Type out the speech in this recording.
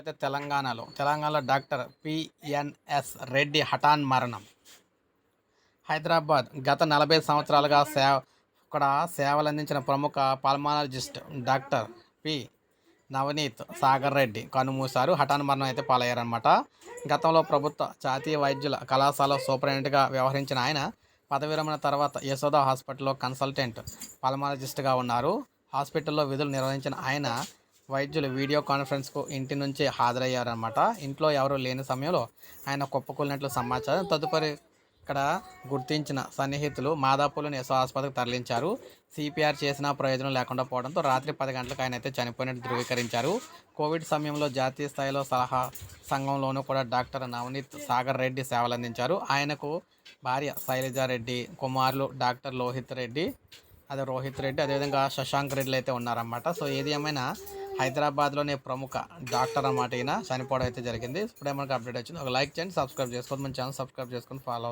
అయితే తెలంగాణలో తెలంగాణలో డాక్టర్ పిఎన్ఎస్ రెడ్డి హఠాన్ మరణం. హైదరాబాద్ గత నలభై సంవత్సరాలుగా సేవ ఇక్కడ సేవలు అందించిన ప్రముఖ pulmonologist doctor P Navneet Sagar Reddy కనుమూశారు హఠాన్ మరణం అయితే పాలయ్యారనమాట గతంలో ప్రభుత్వ జాతీయ వైద్యుల కళాశాల సూపరింటెండెంట్గా వ్యవహరించిన ఆయన పదవి విరమణ తర్వాత యశోద హాస్పిటల్లో కన్సల్టెంట్ పల్మాలజిస్ట్గా ఉన్నారు. హాస్పిటల్లో విధులు నిర్వహించిన ఆయన వైద్యులు వీడియో కాన్ఫరెన్స్కు ఇంటి నుంచి హాజరయ్యారనమాట ఇంట్లో ఎవరు లేని సమయంలో ఆయన కుప్పకూలినట్లు సమాచారం తదుపరి ఇక్కడ గుర్తించిన సన్నిహితులు మాదాపూర్లోని యశో ఆసుపత్రికి తరలించారు. సిపిఆర్ చేసిన ప్రయోజనం లేకుండా పోవడంతో రాత్రి పది గంటలకు ఆయన అయితే చనిపోయినట్టు ధృవీకరించారు. కోవిడ్ సమయంలో జాతీయ స్థాయిలో సలహా సంఘంలోనూ కూడా డాక్టర్ నవనీత్ సాగర్ రెడ్డి సేవలు అందించారు ఆయనకు భార్య శైలజారెడ్డి కుమారులు డాక్టర్ లోహిత్ రెడ్డి అదే రోహిత్ రెడ్డి అదేవిధంగా శశాంక్ రెడ్డిలు అయితే ఉన్నారన్నమాట. సో ఏది ఏమైనా హైదరాబాద్లోనే ప్రముఖ డాక్టర్ అన్నమాట ఈయన. చనిపోవడం అయితే జరిగింది. ఇప్పుడే మనకు అప్డేట్ వచ్చింది. ఒక లైక్ చేయండి సబ్స్క్రైబ్ చేసుకోండి. మన ఛానల్ సబ్స్క్రైబ్ చేసుకొని ఫాలో